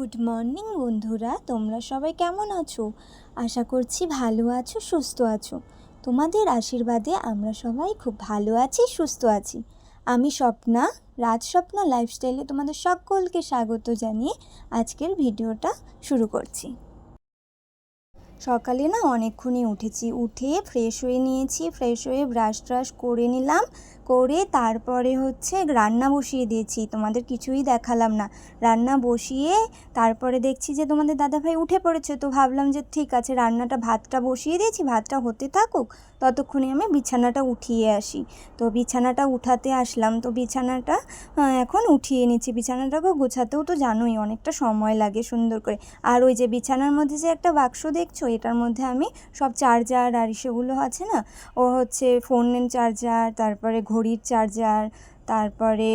Good morning বন্ধুরা, তোমরা সবাই কেমন আছো? আশা করছি ভালো আছো, সুস্থ আছো। তোমাদের আশীর্বাদে আমরা সবাই খুব ভালো আছি, সুস্থ আছি। আমি স্বপ্না, রাজ স্বপ্না লাইফস্টাইলে তোমাদের সকলকে স্বাগত জানিয়ে আজকের ভিডিওটা শুরু করছি। সকালে না অনেকক্ষণই উঠেছি। উঠে ফ্রেশ হয়ে নিয়েছি ফ্রেশ হয়ে ব্রাশ ট্রাশ করে নিলাম, করে তারপরে হচ্ছে রান্না বসিয়ে দিয়েছি। তোমাদের কিছুই দেখালাম না। রান্না বসিয়ে তারপরে দেখছি যে তোমাদের দাদাভাই উঠে পড়েছে, তো ভাবলাম যে ঠিক আছে, রান্নাটা ভাতটা বসিয়ে দিয়েছি, ভাতটা হতে থাকুক, ততক্ষণে আমি বিছানাটা উঠিয়ে আসি। তো বিছানাটা উঠাতে আসলাম, তো বিছানাটা এখন উঠিয়ে নিচ্ছি। বিছানাটাকে গোছাতেও তো জানোই, অনেকটা সময় লাগে সুন্দর করে। আর ওই যে বিছানার মধ্যে যে একটা বাক্স দেখছ এটার মধ্যে আমি সব চার্জার আর সেগুলো আছে না? ও হচ্ছে ফোনের চার্জার তারপরে ঘড়ির চার্জার তারপরে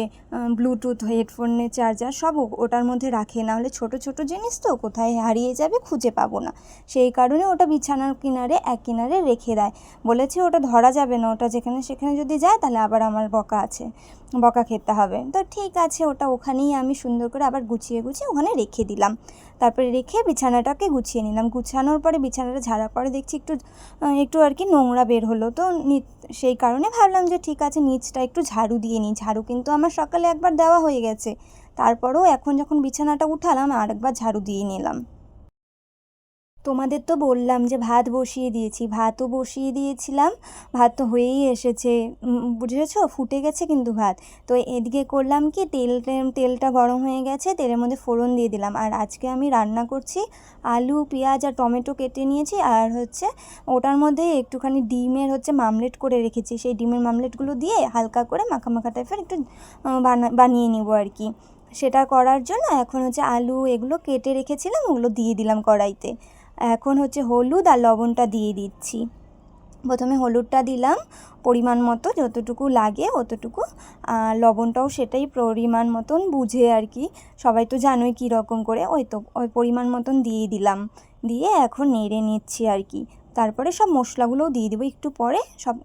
ব্লুটুথ হেডফোনের চার্জার সব ওটার মধ্যে রাখে। না হলে ছোটো ছোটো জিনিস তো কোথায় হারিয়ে যাবে খুঁজে পাবো না। সেই কারণে ওটা বিছানার কিনারে, এক কিনারে রেখে দেয়। বলেছে ওটা ধরা যাবে না, ওটা যেখানে সেখানে যদি যায় তাহলে আবার আমার বকা আছে, বকা খেতে হবে। তো ঠিক আছে, ওটা ওখানেই আমি সুন্দর করে আবার গুছিয়ে গুছিয়ে ওখানে রেখে দিলাম। তারপরে রেখে বিছানাটাকে গুছিয়ে নিলাম। গুছানোর পরে বিছানাটা ঝাড়ার পরে দেখছি একটু একটু আর কি নোংরা বের হলো। তো সেই কারণে ভাবলাম যে ঠিক আছে, নিচটা একটু ঝাড়ু দিয়ে নিই। ঝাড়ু কিন্তু আমার সকালে একবার দেওয়া হয়ে গেছে। তারপরেও এখন যখন বিছানাটা উঠালাম আর একবার ঝাড়ু দিয়ে নিলাম। তোমাদের তো বললাম যে ভাত বসিয়ে দিয়েছি, ভাতও বসিয়ে দিয়েছিলাম, ভাত তো হয়েই এসেছে। বুঝেছ? ফুটে গেছে কিন্তু ভাত। তো এদিকে করলাম কি, তেল তেলটা গরম হয়ে গেছে, তেলের মধ্যে ফোড়ন দিয়ে দিলাম। আর আজকে আমি রান্না করছি আলু, পেঁয়াজ আর টমেটো কেটে নিয়েছি। আর হচ্ছে ওটার মধ্যে একটুখানি ডিমের হচ্ছে মামলেট করে রেখেছি। সেই ডিমের মামলেটগুলো দিয়ে হালকা করে মাখা মাখা টাইপের একটু বানা, বানিয়ে নিব আর কি। সেটা করার জন্য এখন হচ্ছে আলু এগুলো কেটে রেখেছিলাম, ওগুলো দিয়ে দিলাম কড়াইতে। এখন হচ্ছে হলুদ আর লবণটা দিয়ে দিচ্ছি। প্রথমে হলুদটা দিলাম, পরিমাণ মতো যতটুকু লাগে অতটুকু। লবণটাও সেটাই পরিমাণ মতন বুঝে আর কি, সবাই তো জানোই কী রকম করে, ওই তো, ওই পরিমাণ মতন দিয়ে দিলাম। দিয়ে এখন নেড়ে নিচ্ছি আর কি। তারপরে সব মশলাগুলোও দিয়ে দেবো, একটু পরে সব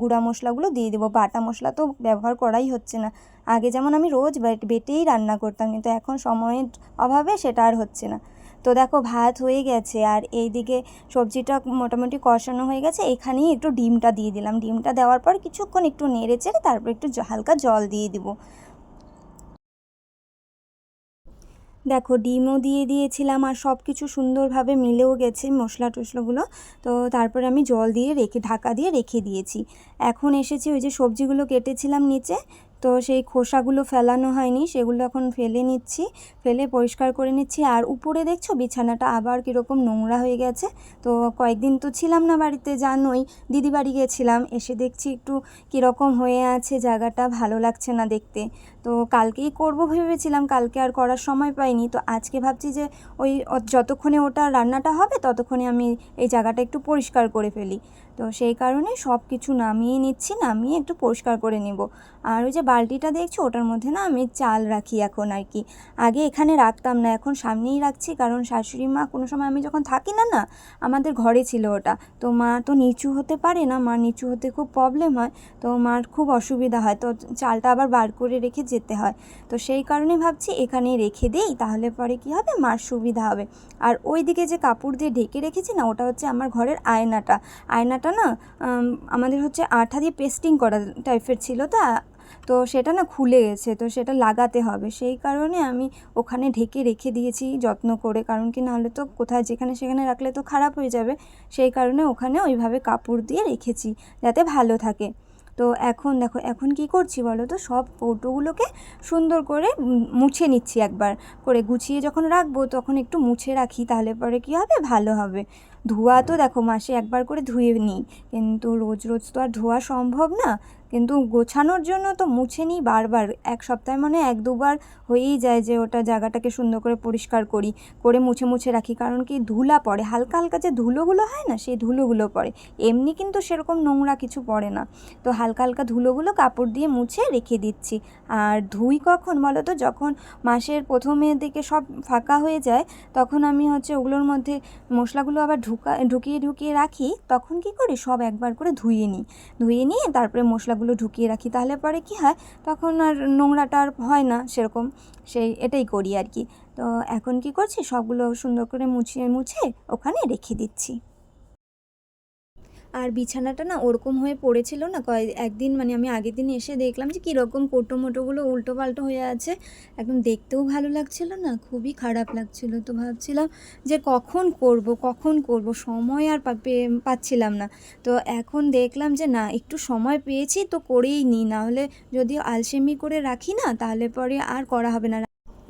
গুঁড়া মশলাগুলো দিয়ে দেবো। বাটা মশলা তো ব্যবহার করাই হচ্ছে না। আগে যেমন আমি রোজ বেট- বেটেই রান্না করতাম, কিন্তু এখন সময়ের অভাবে সেটা আর হচ্ছে না। তো দেখো ভাত হয়ে গেছে আর এইদিকে সবজিটা মোটামুটি কষানো হয়ে গেছে। এখানেই একটু ডিমটা দিয়ে দিলাম। ডিমটা দেওয়ার পর কিছুক্ষণ একটু নেড়ে চেড়ে তারপর একটু হালকা জল দিয়ে দিব। দেখো ডিমও দিয়ে দিয়েছিলাম আর সব কিছু সুন্দরভাবে মিলেও গেছে মশলা টশলাগুলো তো তারপরে আমি জল দিয়ে রেখে, ঢাকা দিয়ে রেখে দিয়েছি। এখন এসেছি ওই যে সবজিগুলো কেটেছিলাম নিচে। তো সেই খোসাগুলো ফেলানো হয়নি, সেগুলো এখন ফেলে নিচ্ছি, ফেলে পরিষ্কার করে নিচ্ছি। আর উপরে দেখছ বিছানাটা আবার কীরকম নোংরা হয়ে গেছে। তো কয়েকদিন তো ছিলাম না বাড়িতে, জানোই দিদি বাড়ি গেছিলাম, এসে দেখছি একটু কীরকম হয়ে আছে, জায়গাটা ভালো লাগছে না দেখতে। তো কালকেই করব ভেবেছিলাম, কালকে আর করার সময় পাইনি। তো আজকে ভাবছি যে ওই যতক্ষণে ওটা রান্নাটা হবে, ততক্ষণে আমি এই জায়গাটা একটু পরিষ্কার করে ফেলি। তো সেই কারণে সব কিছু নামিয়ে নিচ্ছি, নামিয়ে একটু পরিষ্কার করে নিব। আর ওই যে বালতিটা দেখছ, ওটার মধ্যে না আমি চাল রাখি এখন আর কি। আগে এখানে রাখতাম না, এখন সামনেই রাখছি, কারণ শাশুড়ি মা কোনো সময় আমি যখন থাকি না না, আমাদের ঘরে ছিল ওটা। তো মা তো নিচু হতে পারে না, মা নিচু হতে খুব প্রবলেম হয়, তো মার খুব অসুবিধা হয়। তো চালটা আবার বার করে রেখে যেতে হয়। তো সেই কারণে ভাবছি এখানে রেখে দেই, তাহলে পরে কি হবে? মার সুবিধা হবে। আর ওই দিকে যে কাপড় দিয়ে ঢেকে রেখেছি না, ওটা হচ্ছে আমার ঘরের আয়নাটা। আয়নাটা না আমাদের হচ্ছে আঠা দিয়ে পেস্টিং করা টাইপের ছিল তো তো সেটা না খুলে গেছে, তো সেটা লাগাতে হবে। সেই কারণে আমি ওখানে ঢেকে রেখে দিয়েছি যত্ন করে, কারণ কি নাহলে তো কোথায় যেখানে সেখানে রাখলে তো খারাপ হয়ে যাবে। সেই কারণে ওখানে ওইভাবে কাপড় দিয়ে রেখেছি, যাতে ভালো থাকে। তো এখন দেখো, এখন কি করছি বলো তো? সব কৌটোগুলোকে সুন্দর করে মুছে নিচ্ছি একবার। করে গুছিয়ে যখন রাখব, তখন একটু মুছে রাখি, তাহলে পরে কী হবে? ভালো হবে। ধোয়া তো দেখো, মাসে একবার করে ধুয়ে নিই। কিন্তু রোজ রোজ তো আর ধোয়া সম্ভব না। কিন্তু গোছানোর জন্য তো মুছে নিই বারবার। এক সপ্তাহে মানে এক দুবার হয়েই যায় যে ওটা জায়গাটাকে সুন্দর করে পরিষ্কার করি, করে মুছে মুছে রাখি। কারণ কি ধুলা পড়ে, হালকা হালকা যে ধুলোগুলো হয় না, সেই ধুলোগুলো পড়ে। এমনি কিন্তু সেরকম নোংরা কিছু পড়ে না। তো হালকা হালকা ধুলোগুলো কাপড় দিয়ে মুছে রেখে দিচ্ছি। আর ধুই কখন বলো তো? যখন মাসের প্রথমের দিকে সব ফাঁকা হয়ে যায়, তখন আমি হচ্ছে ওগুলোর মধ্যে মশলাগুলো আবার ঢুকা, ঢুকিয়ে ঢুকিয়ে রাখি। তখন কি করি? সব একবার করে ধুয়ে নিই। ধুয়ে নিয়ে তারপরে মশলাগুলো ঢুকিয়ে রাখি, তাহলে পরে কি হয়, তখন আর নোংরাটা আর হয় না সেরকম। সেই এটাই করি আর কি। তো এখন কি করছি? সবগুলো সুন্দর করে মুছিয়ে, মুছে ওখানে রেখে দিচ্ছি। আর বিছানাটা না ওরকম হয়ে পড়েছিল না, কয়, একদিন মানে আমি আগের দিন এসে দেখলাম যে কীরকম কোটো মোটোগুলো উল্টো পাল্টো হয়ে আছে, একদম দেখতেও ভালো লাগছিল না, খুবই খারাপ লাগছিল তো ভাবছিলাম যে কখন করব কখন করব, সময় আর পাচ্ছিলাম না, তো এখন দেখলাম যে না, একটু সময় পেয়েছি তো করেই নিই না হলে যদি আলসেমি করে রাখি না, তাহলে পরে আর করা হবে না।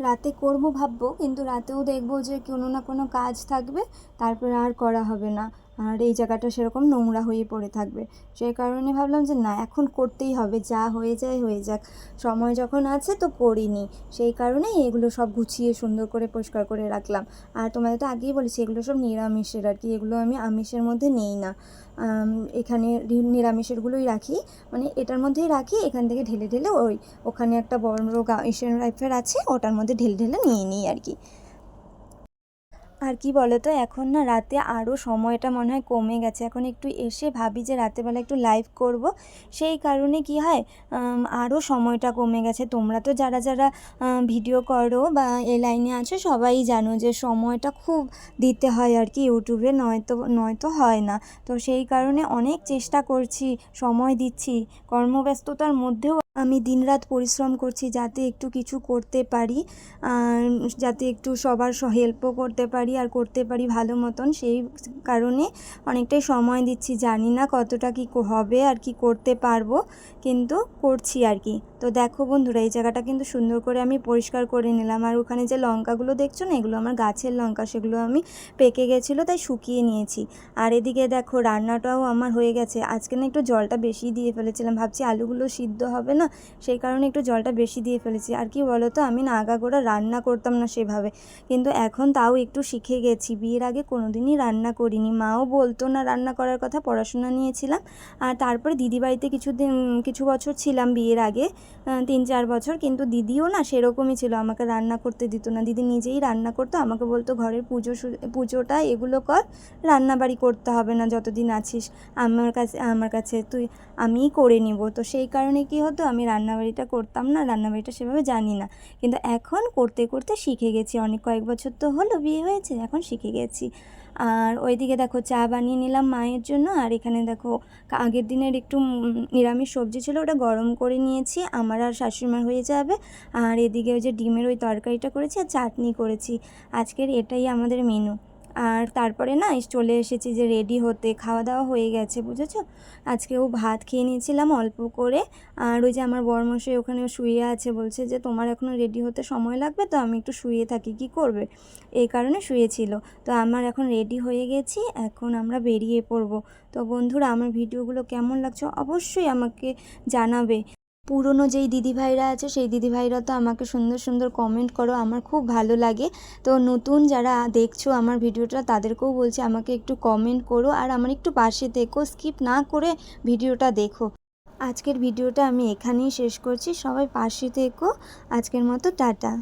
রাতে করব ভাববো, কিন্তু রাতেও দেখব যে কোনো না কোনো কাজ থাকবে, তারপরে আর করা হবে না। আর এই জায়গাটা সেরকম নোংরা হয়ে পড়ে থাকবে। সেই কারণে ভাবলাম যে না, এখন করতেই হবে, যা হয়ে যায় হয়ে যাক। সময় যখন আছে তো করিনি। সেই কারণেই এগুলো সব গুছিয়ে সুন্দর করে পরিষ্কার করে রাখলাম। আর তোমাদের তো আগেই বলেছি, এগুলো সব নিরামিষের আর কি, এগুলো আমি আমিষের মধ্যে নেই না। এখানে নিরামিষেরগুলোই রাখি। মানে এটার মধ্যেই রাখি, এখান থেকে ঢেলে ঢেলে ওই, ওখানে একটা বড় গা এশিয়ান রাইফেল আছে, ওটার মধ্যে ঢেলে ঢেলে নিয়ে নিই আর কি। আর কি বলো তো এখন না রাতে আরও সময়টা মনে হয় কমে গেছে। এখন একটু এসে ভাবি যে রাতেরবেলা একটু লাইভ করব। সেই কারণে কি হয় আরও সময়টা কমে গেছে। তোমরা তো যারা যারা ভিডিও করো বা এই লাইনে আছো, সবাই জানো যে সময়টা খুব দিতে হয় আর কি ইউটিউবে, নয়তো নয়তো হয় না। তো সেই কারণে অনেক চেষ্টা করছি, সময় দিচ্ছি। কর্মব্যস্ততার মধ্যেও আমি দিনরাত পরিশ্রম করছি যাতে একটু কিছু করতে পারি যাতে একটু সবার হেল্পও করতে পারি আর করতে পারি ভালো মতন। সেই কারণে অনেকটাই সময় দিচ্ছি। জানি না কতটা কো- হবে আর কি করতে পারব, কিন্তু করছি আর কি। তো দেখো বন্ধুরা, এই জায়গাটা কিন্তু সুন্দর করে আমি পরিষ্কার করে নিলাম। আর ওখানে যে লঙ্কাগুলো দেখছ না, এগুলো আমার গাছের লঙ্কা, সেগুলো আমি পেকে গেছিল, তাই শুকিয়ে নিয়েছি। আর এদিকে দেখো, রান্নাটাও আমার হয়ে গেছে। আজকে না একটু জলটা বেশি দিয়ে ফেলেছিলাম। ভাবছি আলুগুলো সিদ্ধ হবে না সেই কারণে একটু জলটা বেশি দিয়ে ফেলেছি। আর কি বলো তো আমি না আগাগোড়া রান্না করতাম না সেভাবে। কিন্তু এখন তাও একটু শিখে গেছি। বিয়ের আগে কোনো দিনই রান্না করিনি। মাও বলতো না রান্না করার কথা, পড়াশোনা নিয়েছিলাম। আর তারপরে দিদি বাড়িতে কিছুদিন, কিছু বছর ছিলাম বিয়ের আগে তিন চার বছর। কিন্তু দিদিও না সেরকমই ছিল, আমাকে রান্না করতে দিত না। দিদি নিজেই রান্না করতো, আমাকে বলতো, ঘরের পুজো পুজোটা এগুলো কর, রান্নাবাড়ি করতে হবে না যতদিন আছিস। আমার কাছে আমার কাছে তুই, আমিই করে নিব। তো সেই কারণে কি হতো আমি রান্নাবাড়িটা করতাম না, রান্নাবাড়িটা সেভাবে জানি না। কিন্তু এখন করতে করতে শিখে গেছি। অনেক কয়েক বছর তো হলো বিয়ে হয়েছে, এখন শিখে গেছি। আর ওইদিকে দেখো চা বানিয়ে নিলাম মায়ের জন্য। আর এখানে দেখো আগের দিনের একটু নিরামিষ সবজি ছিল, ওটা গরম করে নিয়েছি। আমার আর শাশুড়িমার হয়ে যাবে। আর এদিকে ওই যে ডিমের ওই তরকারিটা করেছি আর চাটনি করেছি। আজকের এটাই আমাদের মেনু আর তারপরে না চলে এসেছি যে রেডি হতে খাওয়া দাওয়া হয়ে গেছে, বুঝেছ? আজকেও ভাত খেয়ে নিয়েছিলাম অল্প করে। আর ওই যে আমার বরমশাই ওখানে শুয়ে আছে, বলছে যে তোমার এখনও রেডি হতে সময় লাগবে, তো আমি একটু শুয়ে থাকি, কি করবে? এই কারণে শুয়েছিল। তো আমার এখন রেডি হয়ে গেছি, এখন আমরা বেরিয়ে পড়ব। তো বন্ধুরা, আমার ভিডিওগুলো কেমন লাগছে অবশ্যই আমাকে জানাবে। পুরনো যেই দিদিভাইরা আছে, সেই দিদিভাইরা তো আমাকে সুন্দর সুন্দর কমেন্ট করো, আমার খুব ভালো লাগে। তো নতুন যারা দেখছ আমার ভিডিওটা, তাদেরকেও বলছি আমাকে একটু কমেন্ট করো আর আমার একটু পাশে দেখো স্কিপ না করে ভিডিওটা দেখো। আজকের ভিডিওটা আমি এখানেই শেষ করছি, সবাই পাশে থেকো, আজকের মতো টাটা।